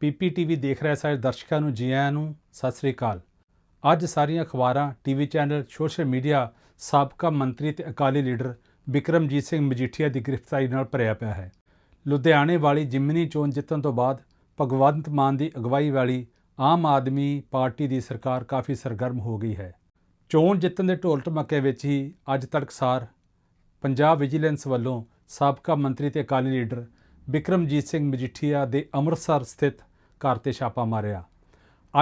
ਪੀਪੀਟੀਵੀ ਦੇਖ ਰਹੇ ਸਾਰੇ ਦਰਸ਼ਕਾਂ ਨੂੰ ਜੀ ਆਇਆਂ ਨੂੰ, ਸਤਿ ਸ੍ਰੀ ਅਕਾਲ। ਅੱਜ ਸਾਰੀਆਂ ਅਖਬਾਰਾਂ, ਟੀਵੀ ਚੈਨਲ, ਸੋਸ਼ਲ ਮੀਡੀਆ, ਸਾਬਕਾ ਮੰਤਰੀ ਤੇ ਅਕਾਲੀ ਲੀਡਰ ਬਿਕਰਮਜੀਤ ਸਿੰਘ ਮਜੀਠੀਆ ਦੀ ਗ੍ਰਿਫਤਾਰੀ ਨਾਲ ਭਰਿਆ ਪਿਆ ਹੈ। ਲੁਧਿਆਣੇ ਵਾਲੀ ਜਿਮਨੀ ਚੋਣ ਜਿੱਤਣ ਤੋਂ ਬਾਅਦ ਭਗਵੰਤ ਮਾਨ ਦੀ ਅਗਵਾਈ ਵਾਲੀ ਆਮ ਆਦਮੀ ਪਾਰਟੀ ਦੀ ਸਰਕਾਰ ਕਾਫੀ ਸਰਗਰਮ ਹੋ ਗਈ ਹੈ। ਚੋਣ ਜਿੱਤਣ ਦੇ ਢੋਲ ਢਮੱਕੇ ਵਿੱਚ ਹੀ ਅੱਜ ਤੜਕਸਾਰ ਪੰਜਾਬ ਵਿਜੀਲੈਂਸ ਵੱਲੋਂ ਸਾਬਕਾ ਮੰਤਰੀ ਤੇ ਅਕਾਲੀ ਲੀਡਰ ਬਿਕਰਮਜੀਤ ਸਿੰਘ ਮਜੀਠੀਆ ਦੇ ਅੰਮ੍ਰਿਤਸਰ ਸਥਿਤ ਘਰ ਤੇ ਛਾਪਾ ਮਾਰਿਆ।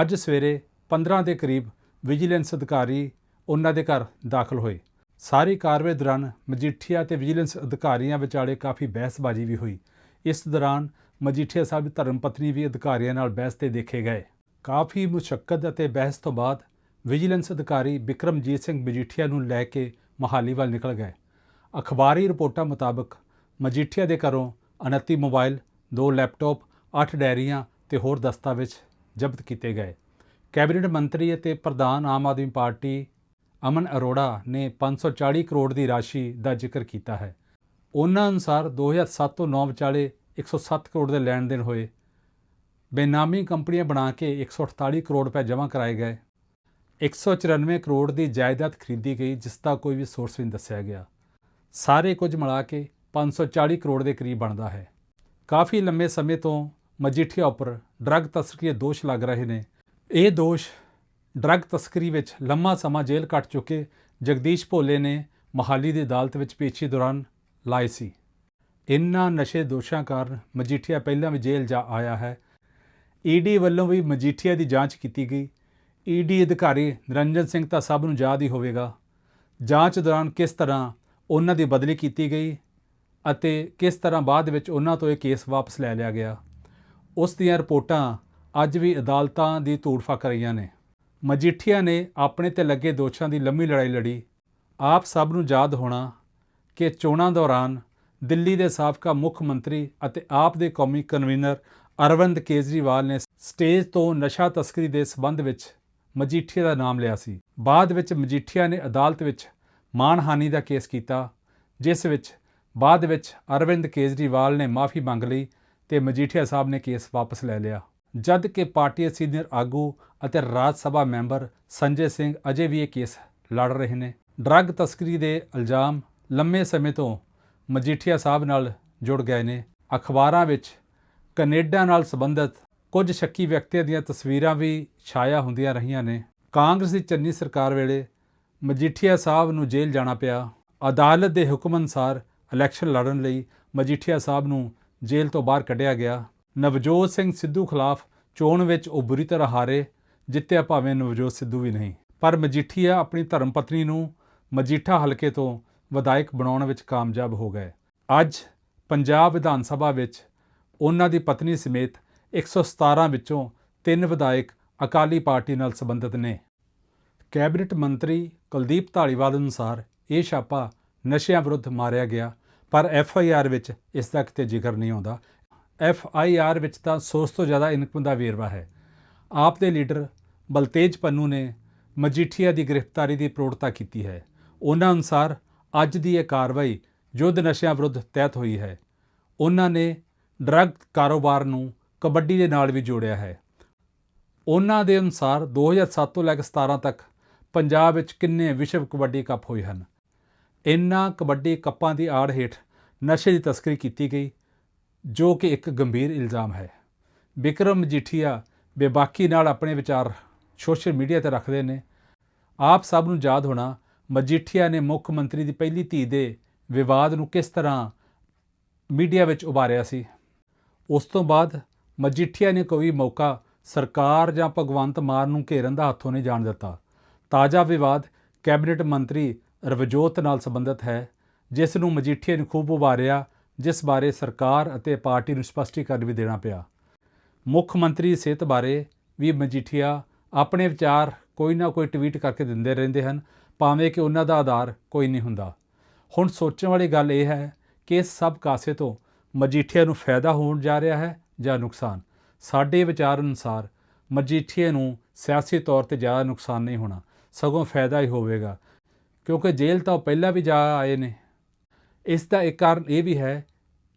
ਅੱਜ ਸਵੇਰੇ 15 ਦੇ ਕਰੀਬ ਵਿਜੀਲੈਂਸ ਅਧਿਕਾਰੀ ਉਹਨਾਂ ਦੇ ਘਰ ਦਾਖਲ ਹੋਏ। ਸਾਰੀ ਕਾਰਵਾਈ ਦੌਰਾਨ ਮਜੀਠੀਆ ਤੇ ਵਿਜੀਲੈਂਸ ਅਧਿਕਾਰੀਆਂ ਵਿਚਾਲੇ ਕਾਫੀ ਬਹਿਸਬਾਜ਼ੀ ਵੀ ਹੋਈ। ਇਸ ਦੌਰਾਨ ਮਜੀਠੀਆ ਸਾਹਿਬ ਦੀ ਧਰਮ ਪਤਨੀ ਵੀ ਅਧਿਕਾਰੀਆਂ ਨਾਲ ਬਹਿਸ ਤੇ ਦੇਖੇ ਗਏ। ਕਾਫੀ ਮੁਸ਼ੱਕਤ ਅਤੇ ਬਹਿਸ ਤੋਂ ਬਾਅਦ ਵਿਜੀਲੈਂਸ ਅਧਿਕਾਰੀ ਬਿਕਰਮਜੀਤ ਸਿੰਘ ਮਜੀਠੀਆ ਨੂੰ ਲੈ ਕੇ ਮਹਾਲੀ ਵੱਲ ਨਿਕਲ ਗਏ। ਅਖਬਾਰੀ ਰਿਪੋਰਟਾਂ ਮੁਤਾਬਕ ਮਜੀਠੀਆ ਦੇ ਘਰੋਂ 29 ਮੋਬਾਈਲ, ਦੋ ਲੈਪਟਾਪ 8 ਡਾਇਰੀਆਂ ਤੇ ਹੋਰ ਦਸਤਾਵੇਜ਼ ਜ਼ਬਤ ਕੀਤੇ ਗਏ। ਕੈਬਨਿਟ ਮੰਤਰੀ ਅਤੇ ਪ੍ਰਧਾਨ ਆਮ ਆਦਮੀ ਪਾਰਟੀ ਅਮਨ ਅਰੋੜਾ ਨੇ 540 ਕਰੋੜ ਦੀ ਰਾਸ਼ੀ ਦਾ ਜ਼ਿਕਰ ਕੀਤਾ ਹੈ। ਉਹਨਾਂ ਅਨੁਸਾਰ 2007 ਤੋਂ 9 ਵਿਚਾਲੇ 107 ਕਰੋੜ ਦੇ ਲੈਣ ਦੇਣ ਹੋਏ। ਬੇਨਾਮੀ ਕੰਪਨੀਆਂ ਬਣਾ ਕੇ 148 ਕਰੋੜ ਰੁਪਏ ਜਮ੍ਹਾਂ ਕਰਾਏ ਗਏ। 194 ਕਰੋੜ ਦੀ ਜਾਇਦਾਦ ਖਰੀਦੀ ਗਈ, ਜਿਸ ਦਾ ਕੋਈ ਵੀ ਸੋਰਸ ਨਹੀਂ ਦੱਸਿਆ ਗਿਆ। ਸਾਰੇ ਕੁਝ ਮਿਲਾ ਕੇ 540 ਕਰੋੜ ਦੇ ਕਰੀਬ ਬਣਦਾ ਹੈ। ਕਾਫੀ ਲੰਮੇ ਸਮੇਂ ਤੋਂ ਮਜੀਠੀਆ ਉੱਪਰ ਡਰੱਗ ਤਸਕਰੀ ਦੇ ਦੋਸ਼ ਲੱਗ ਰਹੇ ਨੇ। ਇਹ ਦੋਸ਼ ਡਰੱਗ ਤਸਕਰੀ ਵਿੱਚ ਲੰਮਾ ਸਮਾਂ ਜੇਲ੍ਹ ਕੱਟ ਚੁੱਕੇ ਜਗਦੀਸ਼ ਭੋਲੇ ਨੇ ਮਹਾਲੀ ਦੀ ਅਦਾਲਤ ਵਿੱਚ ਪੇਸ਼ੀ ਦੌਰਾਨ ਲਾਏ ਸੀ। ਇਨ੍ਹਾਂ ਨਸ਼ੇ ਦੋਸ਼ਾਂ ਕਾਰਨ ਮਜੀਠੀਆ ਪਹਿਲਾਂ ਵੀ ਜੇਲ੍ਹ ਜਾ ਆਇਆ ਹੈ। ਈਡੀ ਵੱਲੋਂ ਵੀ ਮਜੀਠੀਆ ਦੀ ਜਾਂਚ ਕੀਤੀ ਗਈ। ਈਡੀ ਅਧਿਕਾਰੀ ਨਿਰੰਜਨ ਸਿੰਘ ਤਾਂ ਸਭ ਨੂੰ ਯਾਦ ਹੀ ਹੋਵੇਗਾ। ਜਾਂਚ ਦੌਰਾਨ ਕਿਸ ਤਰ੍ਹਾਂ ਉਹਨਾਂ ਦੀ ਬਦਲੀ ਕੀਤੀ ਗਈ? ਅਤੇ ਕਿਸ ਤਰ੍ਹਾਂ ਬਾਅਦ ਵਿੱਚ ਉਹਨਾਂ ਤੋਂ ਇਹ ਕੇਸ ਵਾਪਸ ਲੈ ਲਿਆ ਗਿਆ। ਉਸ ਦੀਆਂ ਰਿਪੋਰਟਾਂ ਅੱਜ ਵੀ ਅਦਾਲਤਾਂ ਦੀ ਧੂੜ ਫੱਕ ਰਹੀਆਂ ਨੇ। ਮਜੀਠੀਆ ਨੇ ਆਪਣੇ ਤੇ ਲੱਗੇ ਦੋਸ਼ਾਂ ਦੀ ਲੰਮੀ ਲੜਾਈ ਲੜੀ। ਆਪ ਸਭ ਨੂੰ ਯਾਦ ਹੋਣਾ ਕਿ ਚੋਣਾਂ ਦੌਰਾਨ ਦਿੱਲੀ ਦੇ ਸਾਬਕਾ ਮੁੱਖ ਮੰਤਰੀ ਅਤੇ ਆਪ ਦੇ ਕੌਮੀ ਕਨਵੀਨਰ ਅਰਵਿੰਦ ਕੇਜਰੀਵਾਲ ਨੇ ਸਟੇਜ ਤੋਂ ਨਸ਼ਾ ਤਸਕਰੀ ਦੇ ਸਬੰਧ ਵਿੱਚ ਮਜੀਠੀਆ ਦਾ ਨਾਮ ਲਿਆ ਸੀ। ਬਾਅਦ ਵਿੱਚ ਮਜੀਠੀਆ ਨੇ ਅਦਾਲਤ ਵਿੱਚ ਮਾਨਹਾਨੀ ਦਾ ਕੇਸ ਕੀਤਾ, ਜਿਸ ਵਿੱਚ ਬਾਅਦ ਵਿੱਚ ਅਰਵਿੰਦ ਕੇਜਰੀਵਾਲ ਨੇ ਮਾਫੀ ਮੰਗ ਲਈ ਤੇ ਮਜੀਠੀਆ ਸਾਹਿਬ ਨੇ ਕੇਸ ਵਾਪਸ ਲੈ ਲਿਆ। ਜਦ ਕਿ ਪਾਰਟੀ ਦੇ ਸੀਨੀਅਰ ਆਗੂ ਅਤੇ ਰਾਜ ਸਭਾ ਮੈਂਬਰ ਸੰਜੇ ਸਿੰਘ ਅਜੇ ਵੀ ਇਹ ਕੇਸ ਲੜ ਰਹੇ ਨੇ। ਡਰੱਗ ਤਸਕਰੀ ਦੇ ਇਲਜ਼ਾਮ ਲੰਮੇ ਸਮੇਂ ਤੋਂ ਮਜੀਠੀਆ ਸਾਹਿਬ ਨਾਲ ਜੁੜ ਗਏ ਨੇ। ਅਖਬਾਰਾਂ ਵਿੱਚ ਕੈਨੇਡਾ ਨਾਲ ਸੰਬੰਧਿਤ ਕੁਝ ਸ਼ੱਕੀ ਵਿਅਕਤੀਆਂ ਦੀਆਂ ਤਸਵੀਰਾਂ ਵੀ ਛਾਇਆ ਹੁੰਦੀਆਂ ਰਹੀਆਂ ਨੇ। ਕਾਂਗਰਸ ਦੀ ਚੰਨੀ ਸਰਕਾਰ ਵੇਲੇ ਮਜੀਠੀਆ ਸਾਹਿਬ ਨੂੰ ਜੇਲ੍ਹ ਜਾਣਾ ਪਿਆ। ਅਦਾਲਤ ਦੇ ਹੁਕਮ ਅਨੁਸਾਰ ਇਲੈਕਸ਼ਨ ਲੜਨ ਲਈ ਮਜੀਠੀਆ ਸਾਹਿਬ ਨੂੰ ਜੇਲ੍ਹ ਤੋਂ ਬਾਹਰ ਕੱਢਿਆ ਗਿਆ। ਨਵਜੋਤ ਸਿੰਘ ਸਿੱਧੂ ਖਿਲਾਫ ਚੋਣ ਵਿੱਚ ਉਹ ਬੁਰੀ ਤਰ੍ਹਾਂ ਹਾਰੇ, ਜਿੱਤਿਆ ਭਾਵੇਂ ਨਵਜੋਤ ਸਿੱਧੂ ਵੀ ਨਹੀਂ। ਪਰ ਮਜੀਠੀਆ ਆਪਣੀ ਧਰਮ ਪਤਨੀ ਨੂੰ ਮਜੀਠਾ ਹਲਕੇ ਤੋਂ ਵਿਧਾਇਕ ਬਣਾਉਣ ਵਿੱਚ ਕਾਮਯਾਬ ਹੋ ਗਏ। ਅੱਜ ਪੰਜਾਬ ਵਿਧਾਨ ਸਭਾ ਵਿੱਚ ਉਹਨਾਂ ਦੀ ਪਤਨੀ ਸਮੇਤ 117 ਵਿੱਚੋਂ ਤਿੰਨ ਵਿਧਾਇਕ ਅਕਾਲੀ ਪਾਰਟੀ ਨਾਲ ਸੰਬੰਧਿਤ ਨੇ। ਕੈਬਨਿਟ ਮੰਤਰੀ ਕੁਲਦੀਪ ਧਾਲੀਵਾਲ ਅਨੁਸਾਰ ਇਹ ਛਾਪਾ ਨਸ਼ਿਆਂ ਵਿਰੁੱਧ ਮਾਰਿਆ ਗਿਆ। ਪਰ ਐਫ ਆਈ ਆਰ ਵਿੱਚ ਇਸ ਦਾ ਕਿਤੇ ਜ਼ਿਕਰ ਨਹੀਂ ਆਉਂਦਾ। ਐਫ ਆਈ ਆਰ ਵਿੱਚ ਤਾਂ 100 ਤੋਂ ਜ਼ਿਆਦਾ ਇਨਕਮ ਦਾ ਵੇਰਵਾ ਹੈ। ਆਪ ਦੇ ਲੀਡਰ ਬਲਤੇਜ ਪੰਨੂ ਨੇ ਮਜੀਠੀਆ ਦੀ ਗ੍ਰਿਫਤਾਰੀ ਦੀ ਪ੍ਰੋੜਤਾ ਕੀਤੀ ਹੈ। ਉਹਨਾਂ ਅਨੁਸਾਰ ਅੱਜ ਦੀ ਇਹ ਕਾਰਵਾਈ ਯੁੱਧ ਨਸ਼ਿਆਂ ਵਿਰੁੱਧ ਤਹਿਤ ਹੋਈ ਹੈ। ਉਹਨਾਂ ਨੇ ਡਰੱਗ ਕਾਰੋਬਾਰ ਨੂੰ ਕਬੱਡੀ ਦੇ ਨਾਲ ਵੀ ਜੋੜਿਆ ਹੈ। ਉਹਨਾਂ ਦੇ ਅਨੁਸਾਰ 2007 ਤੋਂ ਲੈ ਕੇ 17 ਤੱਕ ਪੰਜਾਬ ਵਿੱਚ ਕਿੰਨੇ ਵਿਸ਼ਵ ਕਬੱਡੀ ਕੱਪ ਹੋਏ ਹਨ। ਇਨ੍ਹਾਂ ਕਬੱਡੀ ਕੱਪਾਂ ਦੀ ਆੜ ਹੇਠ ਨਸ਼ੇ ਦੀ ਤਸਕਰੀ ਕੀਤੀ ਗਈ, ਜੋ ਕਿ ਇੱਕ ਗੰਭੀਰ ਇਲਜ਼ਾਮ ਹੈ। ਬਿਕਰਮ ਮਜੀਠੀਆ ਬੇਬਾਕੀ ਨਾਲ ਆਪਣੇ ਵਿਚਾਰ ਸੋਸ਼ਲ ਮੀਡੀਆ ਤੇ ਰੱਖਦੇ ਨੇ। ਆਪ ਸਭ ਨੂੰ ਯਾਦ ਹੋਣਾ, ਮਜੀਠੀਆ ਨੇ ਮੁੱਖ ਮੰਤਰੀ ਦੀ ਪਹਿਲੀ ਧੀ ਦੇ ਵਿਵਾਦ ਨੂੰ ਕਿਸ ਤਰ੍ਹਾਂ ਮੀਡੀਆ ਵਿੱਚ ਉਭਾਰਿਆ ਸੀ। ਉਸ ਤੋਂ ਬਾਅਦ ਮਜੀਠੀਆ ਨੇ ਕੋਈ ਮੌਕਾ ਸਰਕਾਰ ਜਾਂ ਭਗਵੰਤ ਮਾਨ ਨੂੰ ਘੇਰਨ ਦਾ ਹੱਥੋਂ ਨਹੀਂ ਜਾਣ ਦਿੱਤਾ। ਤਾਜ਼ਾ ਵਿਵਾਦ ਕੈਬਨਿਟ ਮੰਤਰੀ ਰਵਜੋਤ ਨਾਲ ਸੰਬੰਧਿਤ ਹੈ, ਜਿਸ ਨੂੰ ਮਜੀਠੀਆ ਨੇ ਖੂਬ ਉਭਾਰਿਆ, ਜਿਸ ਬਾਰੇ ਸਰਕਾਰ ਅਤੇ ਪਾਰਟੀ ਨੂੰ ਸਪਸ਼ਟੀਕਰਨ ਵੀ ਦੇਣਾ ਪਿਆ। ਮੁੱਖ ਮੰਤਰੀ ਸਿਹਤ ਬਾਰੇ ਵੀ ਮਜੀਠੀਆ ਆਪਣੇ ਵਿਚਾਰ ਕੋਈ ਨਾ ਕੋਈ ਟਵੀਟ ਕਰਕੇ ਦਿੰਦੇ ਰਹਿੰਦੇ ਹਨ, ਭਾਵੇਂ ਕਿ ਉਹਨਾਂ ਦਾ ਆਧਾਰ ਕੋਈ ਨਹੀਂ ਹੁੰਦਾ। ਹੁਣ ਸੋਚਣ ਵਾਲੀ ਗੱਲ ਇਹ ਹੈ ਕਿ ਇਸ ਸਭ ਕਾਸੇ ਤੋਂ ਮਜੀਠੀਆ ਨੂੰ ਫਾਇਦਾ ਹੋਣ ਜਾ ਰਿਹਾ ਹੈ ਜਾਂ ਨੁਕਸਾਨ? ਸਾਡੇ ਵਿਚਾਰ ਅਨੁਸਾਰ ਮਜੀਠੀਆ ਨੂੰ ਸਿਆਸੀ ਤੌਰ ਤੇ ਜ਼ਿਆਦਾ ਨੁਕਸਾਨ ਨਹੀਂ ਹੋਣਾ, ਸਗੋਂ ਫਾਇਦਾ ਹੀ ਹੋਵੇਗਾ। ਕਿਉਂਕਿ ਜੇਲ੍ਹ ਤਾਂ ਉਹ ਪਹਿਲਾਂ ਵੀ ਜਾ ਆਏ ਨੇ। ਇਸ ਦਾ ਇੱਕ ਕਾਰਨ ਇਹ ਵੀ ਹੈ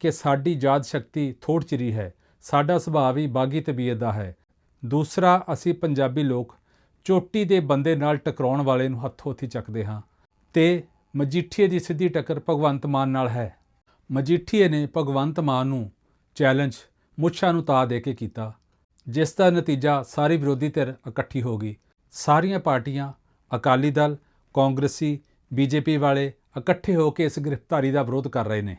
ਕਿ ਸਾਡੀ ਯਾਦ ਸ਼ਕਤੀ ਥੋੜ੍ਹ ਚਿਰੀ ਹੈ। ਸਾਡਾ ਸੁਭਾਅ ਵੀ ਬਾਗੀ ਤਬੀਅਤ ਦਾ ਹੈ। ਦੂਸਰਾ, ਅਸੀਂ ਪੰਜਾਬੀ ਲੋਕ ਚੋਟੀ ਦੇ ਬੰਦੇ ਨਾਲ ਟਕਰਾਉਣ ਵਾਲੇ ਨੂੰ ਹੱਥੋਂ ਹੱਥੀ ਚੱਕਦੇ ਹਾਂ। ਤੇ ਮਜੀਠੀਏ ਦੀ ਸਿੱਧੀ ਟੱਕਰ ਭਗਵੰਤ ਮਾਨ ਨਾਲ ਹੈ। ਮਜੀਠੀਏ ਨੇ ਭਗਵੰਤ ਮਾਨ ਨੂੰ ਚੈਲੰਜ ਮੁੱਛਾਂ ਨੂੰ ਤਾ ਦੇ ਕੇ ਕੀਤਾ, ਜਿਸ ਦਾ ਨਤੀਜਾ ਸਾਰੀ ਵਿਰੋਧੀ ਧਿਰ ਇਕੱਠੀ ਹੋ ਗਈ। ਸਾਰੀਆਂ ਪਾਰਟੀਆਂ ਅਕਾਲੀ ਦਲ ਕਾਂਗਰਸੀ, ਬੀਜੇਪੀ ਵਾਲੇ ਇਕੱਠੇ ਹੋ ਕੇ ਇਸ ਗ੍ਰਿਫਤਾਰੀ ਦਾ ਵਿਰੋਧ ਕਰ ਰਹੇ ਨੇ।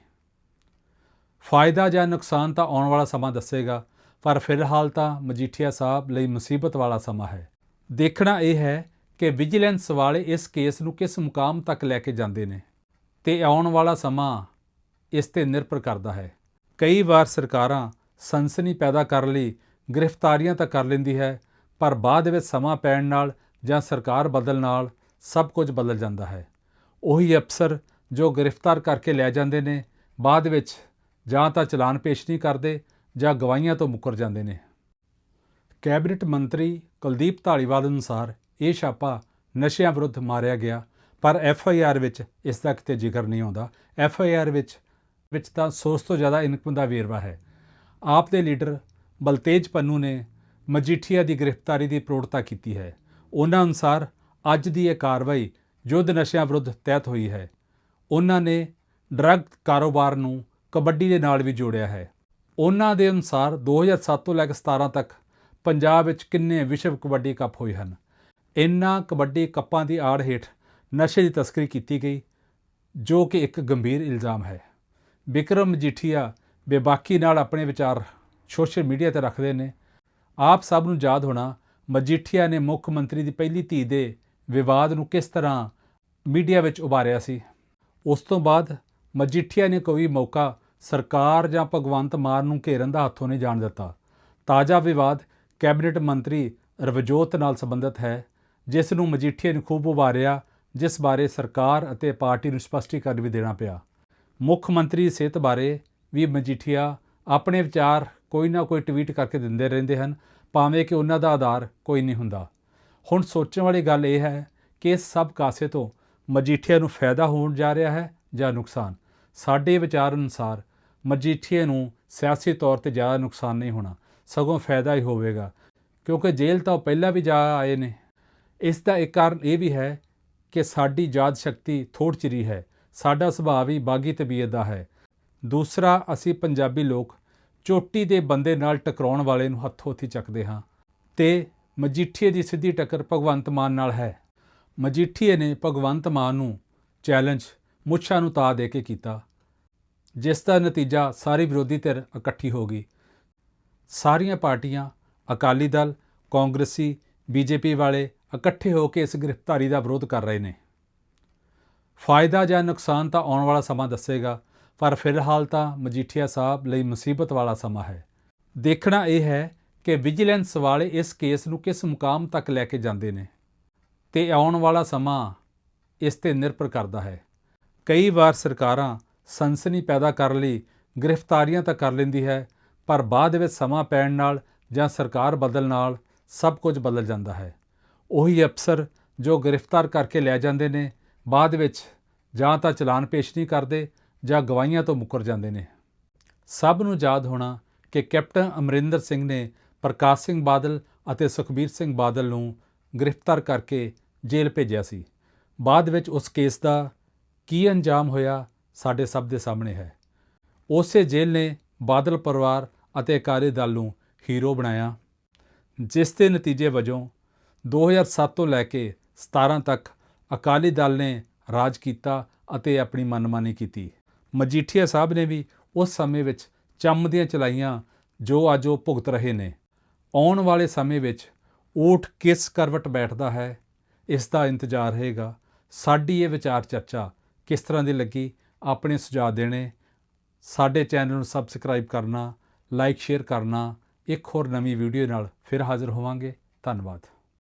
ਫਾਇਦਾ ਜਾਂ ਨੁਕਸਾਨ ਤਾਂ ਆਉਣ ਵਾਲਾ ਸਮਾਂ ਦੱਸੇਗਾ, ਪਰ ਫਿਲਹਾਲ ਤਾਂ ਮਜੀਠੀਆ ਸਾਹਿਬ ਲਈ ਮੁਸੀਬਤ ਵਾਲਾ ਸਮਾਂ ਹੈ। ਦੇਖਣਾ ਇਹ ਹੈ ਕਿ ਵਿਜੀਲੈਂਸ ਵਾਲੇ ਇਸ ਕੇਸ ਨੂੰ ਕਿਸ ਮੁਕਾਮ ਤੱਕ ਲੈ ਕੇ ਜਾਂਦੇ ਨੇ ਤੇ ਆਉਣ ਵਾਲਾ ਸਮਾਂ ਇਸ ਤੇ ਨਿਰਭਰ ਕਰਦਾ ਹੈ। ਕਈ ਵਾਰ ਸਰਕਾਰਾਂ ਸਨਸਨੀ ਪੈਦਾ ਕਰਨ ਲਈ, ਗ੍ਰਿਫਤਾਰੀਆਂ ਤਾਂ ਕਰ ਲੈਂਦੀ ਹੈ, ਪਰ ਬਾਅਦ ਵਿੱਚ ਸਮਾਂ ਪੈਣ ਨਾਲ ਜਾਂ ਸਰਕਾਰ ਬਦਲ ਨਾਲ ਸਭ ਕੁਝ ਬਦਲ ਜਾਂਦਾ ਹੈ। ਉਹੀ ਅਫਸਰ ਜੋ ਗ੍ਰਿਫਤਾਰ ਕਰਕੇ ਲੈ ਜਾਂਦੇ ਨੇ, ਬਾਅਦ ਵਿੱਚ ਜਾਂ ਤਾਂ ਚਲਾਨ ਪੇਸ਼ ਨਹੀਂ ਕਰਦੇ ਜਾਂ ਗਵਾਹੀਆਂ ਤੋਂ ਮੁੱਕਰ ਜਾਂਦੇ ਨੇ। ਕੈਬਨਿਟ ਮੰਤਰੀ ਕੁਲਦੀਪ ਧਾਲੀਵਾਲ ਅਨੁਸਾਰ ਇਹ ਛਾਪਾ ਨਸ਼ਿਆਂ ਵਿਰੁੱਧ ਮਾਰਿਆ ਗਿਆ, ਪਰ ਐਫ ਆਈ ਆਰ ਵਿੱਚ ਇਸ ਦਾ ਕਿਤੇ ਜ਼ਿਕਰ ਨਹੀਂ ਆਉਂਦਾ। ਐਫ ਆਈ ਆਰ ਵਿੱਚ ਵਿੱਚ ਤਾਂ 100 ਤੋਂ ਜ਼ਿਆਦਾ ਇਨਕਮ ਦਾ ਵੇਰਵਾ ਹੈ। ਆਪ ਦੇ ਲੀਡਰ ਬਲਤੇਜ ਪੰਨੂ ਨੇ ਮਜੀਠੀਆ ਦੀ ਗ੍ਰਿਫਤਾਰੀ ਦੀ ਪ੍ਰੋੜਤਾ ਕੀਤੀ ਹੈ। ਉਹਨਾਂ ਅਨੁਸਾਰ ਅੱਜ ਦੀ ਇਹ ਕਾਰਵਾਈ ਯੁੱਧ ਨਸ਼ਿਆਂ ਵਿਰੁੱਧ ਤਹਿਤ ਹੋਈ ਹੈ। ਉਹਨਾਂ ਨੇ ਡਰੱਗ ਕਾਰੋਬਾਰ ਨੂੰ ਕਬੱਡੀ ਦੇ ਨਾਲ ਵੀ ਜੋੜਿਆ ਹੈ। ਉਹਨਾਂ ਦੇ ਅਨੁਸਾਰ 2007 ਤੋਂ ਲੈ ਕੇ 17 ਤੱਕ ਪੰਜਾਬ ਵਿੱਚ ਕਿੰਨੇ ਵਿਸ਼ਵ ਕਬੱਡੀ ਕੱਪ ਹੋਏ ਹਨ। ਇਨ੍ਹਾਂ ਕਬੱਡੀ ਕੱਪਾਂ ਦੀ ਆੜ ਹੇਠ ਨਸ਼ੇ ਦੀ ਤਸਕਰੀ ਕੀਤੀ ਗਈ, ਜੋ ਕਿ ਇੱਕ ਗੰਭੀਰ ਇਲਜ਼ਾਮ ਹੈ। ਵਿਕਰਮ ਮਜੀਠੀਆ ਬੇਬਾਕੀ ਨਾਲ ਆਪਣੇ ਵਿਚਾਰ ਸੋਸ਼ਲ ਮੀਡੀਆ ਤੇ ਰੱਖਦੇ ਨੇ। ਆਪ ਸਭ ਨੂੰ ਯਾਦ ਹੋਣਾ, ਮਜੀਠੀਆ ਨੇ ਮੁੱਖ ਮੰਤਰੀ ਦੀ ਪਹਿਲੀ ਧੀ ਦੇ ਵਿਵਾਦ ਨੂੰ ਕਿਸ ਤਰ੍ਹਾਂ ਮੀਡੀਆ ਵਿੱਚ ਉਭਾਰਿਆ ਸੀ? ਉਸ ਤੋਂ ਬਾਅਦ ਮਜੀਠੀਆ ਨੇ ਕੋਈ ਮੌਕਾ ਸਰਕਾਰ ਜਾਂ ਭਗਵੰਤ ਮਾਨ ਨੂੰ ਘੇਰਨ ਦਾ ਹੱਥੋਂ ਨਹੀਂ ਜਾਣ ਦਿੱਤਾ। ਤਾਜ਼ਾ ਵਿਵਾਦ ਕੈਬਨਿਟ ਮੰਤਰੀ ਰਵਜੋਤ ਨਾਲ ਸੰਬੰਧਿਤ ਹੈ, ਜਿਸ ਨੂੰ ਮਜੀਠੀਆ ਨੇ ਖੂਬ ਉਭਾਰਿਆ, ਜਿਸ ਬਾਰੇ ਸਰਕਾਰ ਅਤੇ ਪਾਰਟੀ ਨੂੰ ਸਪਸ਼ਟੀਕਰਨ ਵੀ ਦੇਣਾ ਪਿਆ। ਮੁੱਖ ਮੰਤਰੀ ਸਿਹਤ ਬਾਰੇ ਵੀ ਮਜੀਠੀਆ ਆਪਣੇ ਵਿਚਾਰ ਕੋਈ ਨਾ ਕੋਈ ਟਵੀਟ ਕਰਕੇ ਦਿੰਦੇ ਰਹਿੰਦੇ ਹਨ, ਭਾਵੇਂ ਕਿ ਉਹਨਾਂ ਦਾ ਆਧਾਰ ਕੋਈ ਨਹੀਂ ਹੁੰਦਾ। ਹੁਣ ਸੋਚਣ ਵਾਲੀ ਗੱਲ ਇਹ ਹੈ ਕਿ ਇਸ ਸਭ ਕਾਸੇ ਤੋਂ ਮਜੀਠੀਆ ਨੂੰ ਫਾਇਦਾ ਹੋਣ ਜਾ ਰਿਹਾ ਹੈ ਜਾਂ ਨੁਕਸਾਨ? ਸਾਡੇ ਵਿਚਾਰ ਅਨੁਸਾਰ ਮਜੀਠੀਆ ਨੂੰ ਸਿਆਸੀ ਤੌਰ ਤੇ ਜ਼ਿਆਦਾ ਨੁਕਸਾਨ ਨਹੀਂ ਹੋਣਾ, ਸਗੋਂ ਫਾਇਦਾ ਹੀ ਹੋਵੇਗਾ, ਕਿਉਂਕਿ ਜੇਲ੍ਹ ਤਾਂ ਪਹਿਲਾਂ ਵੀ ਜਾ ਆਏ ਨੇ। ਇਸ ਦਾ ਇੱਕ ਕਾਰਨ ਇਹ ਵੀ ਹੈ ਕਿ ਸਾਡੀ ਯਾਦ ਸ਼ਕਤੀ ਥੋੜ ਚਿਰੀ ਹੈ, ਸਾਡਾ ਸੁਭਾਅ ਵੀ ਬਾਗੀ ਤਬੀਅਤ ਦਾ ਹੈ। ਦੂਸਰਾ, ਅਸੀਂ ਪੰਜਾਬੀ ਲੋਕ ਚੋਟੀ ਦੇ ਬੰਦੇ ਨਾਲ ਟਕਰਾਉਣ ਵਾਲੇ ਨੂੰ ਹੱਥੋਂ ਹੱਥੀ ਚੱਕਦੇ ਹਾਂ ਤੇ ਮਜੀਠੀਏ ਦੀ ਸਿੱਧੀ ਟੱਕਰ ਭਗਵੰਤ ਮਾਨ ਨਾਲ ਹੈ। ਮਜੀਠੀਏ ਨੇ ਭਗਵੰਤ ਮਾਨ ਨੂੰ ਚੈਲੰਜ ਮੁੱਛਾਂ ਨੂੰ ਤਾ ਦੇ ਕੇ ਕੀਤਾ, ਜਿਸ ਦਾ ਨਤੀਜਾ ਸਾਰੀ ਵਿਰੋਧੀ ਧਿਰ ਇਕੱਠੀ ਹੋ ਗਈ। ਸਾਰੀਆਂ ਪਾਰਟੀਆਂ, ਅਕਾਲੀ ਦਲ, ਕਾਂਗਰਸੀ, ਬੀਜੇਪੀ ਵਾਲੇ ਇਕੱਠੇ ਹੋ ਕੇ ਇਸ ਗ੍ਰਿਫਤਾਰੀ ਦਾ ਵਿਰੋਧ ਕਰ ਰਹੇ ਨੇ। ਫਾਇਦਾ ਜਾਂ ਨੁਕਸਾਨ ਤਾਂ ਆਉਣ ਵਾਲਾ ਸਮਾਂ ਦੱਸੇਗਾ, ਪਰ ਫਿਲਹਾਲ ਤਾਂ ਮਜੀਠੀਆ ਸਾਹਿਬ ਲਈ ਮੁਸੀਬਤ ਵਾਲਾ ਸਮਾਂ ਹੈ। ਦੇਖਣਾ ਇਹ ਹੈ ਕਿ ਵਿਜੀਲੈਂਸ ਵਾਲੇ ਇਸ ਕੇਸ ਨੂੰ ਕਿਸ ਮੁਕਾਮ ਤੱਕ ਲੈ ਕੇ ਜਾਂਦੇ ਨੇ? ਤੇ ਆਉਣ ਵਾਲਾ ਸਮਾਂ ਇਸ ਤੇ ਨਿਰਭਰ ਕਰਦਾ ਹੈ। ਕਈ ਵਾਰ ਸਰਕਾਰਾਂ ਸਨਸਨੀ ਪੈਦਾ ਕਰਨ ਲਈ, ਗ੍ਰਿਫਤਾਰੀਆਂ ਤਾਂ ਕਰ ਲੈਂਦੀ ਹੈ, ਪਰ ਬਾਅਦ ਵਿੱਚ ਸਮਾਂ ਪੈਣ ਨਾਲ ਜਾਂ ਸਰਕਾਰ ਬਦਲ ਨਾਲ ਸਭ ਕੁਝ ਬਦਲ ਜਾਂਦਾ ਹੈ। ਉਹੀ ਅਫਸਰ ਜੋ ਗ੍ਰਿਫਤਾਰ ਕਰਕੇ ਲੈ ਜਾਂਦੇ ਨੇ, ਬਾਅਦ ਵਿੱਚ ਜਾਂ ਤਾਂ ਚਲਾਨ ਪੇਸ਼ ਨਹੀਂ ਕਰਦੇ ਜਾਂ ਗਵਾਹੀਆਂ ਤੋਂ ਮੁੱਕਰ ਜਾਂਦੇ ਨੇ। ਸਭ ਨੂੰ ਯਾਦ ਹੋਣਾ ਕਿ ਕੈਪਟਨ ਅਮਰਿੰਦਰ ਸਿੰਘ ਨੇ ਪ੍ਰਕਾਸ਼ ਸਿੰਘ ਬਾਦਲ ਅਤੇ ਸੁਖਬੀਰ ਸਿੰਘ ਬਾਦਲ ਨੂੰ ਗ੍ਰਿਫਤਾਰ ਕਰਕੇ ਜੇਲ੍ਹ ਭੇਜਿਆ ਸੀ। ਬਾਅਦ ਵਿੱਚ ਉਸ ਕੇਸ ਦਾ ਕੀ ਅੰਜਾਮ ਹੋਇਆ, ਸਾਡੇ ਸਭ ਦੇ ਸਾਹਮਣੇ ਹੈ। ਉਸੇ ਜੇਲ੍ਹ ਨੇ ਬਾਦਲ ਪਰਿਵਾਰ ਅਤੇ ਅਕਾਲੀ ਦਲ ਨੂੰ ਹੀਰੋ ਬਣਾਇਆ, ਜਿਸ ਦੇ ਨਤੀਜੇ ਵਜੋਂ 2007 ਤੋਂ ਲੈ ਕੇ 17 ਤੱਕ ਅਕਾਲੀ ਦਲ ਨੇ ਰਾਜ ਕੀਤਾ ਅਤੇ ਆਪਣੀ ਮਨਮਾਨੀ ਕੀਤੀ। ਮਜੀਠੀਆ ਸਾਹਿਬ ਨੇ ਵੀ ਉਸ ਸਮੇਂ ਵਿੱਚ ਚੰਮ ਦੀਆਂ ਚਲਾਈਆਂ ਜੋ ਅੱਜ ਉਹ ਭੁਗਤ ਰਹੇ ਨੇ। ਆਉਣ ਵਾਲੇ ਸਮੇਂ ਵਿੱਚ ਊਠ ਕਿਸ ਕਰਵਟ ਬੈਠਦਾ ਹੈ, ਇਸ ਦਾ ਇੰਤਜ਼ਾਰ ਰਹੇਗਾ। ਸਾਡੀ ਇਹ ਵਿਚਾਰ ਚਰਚਾ ਕਿਸ ਤਰ੍ਹਾਂ ਦੀ ਲੱਗੀ, ਆਪਣੇ ਸੁਝਾਅ ਦੇਣੇ, ਸਾਡੇ ਚੈਨਲ ਨੂੰ ਸਬਸਕ੍ਰਾਈਬ ਕਰਨਾ, ਲਾਈਕ ਸ਼ੇਅਰ ਕਰਨਾ, ਇੱਕ ਹੋਰ ਨਵੀਂ ਵੀਡੀਓ ਨਾਲ ਫਿਰ ਹਾਜ਼ਰ ਹੋਵਾਂਗੇ। ਧੰਨਵਾਦ।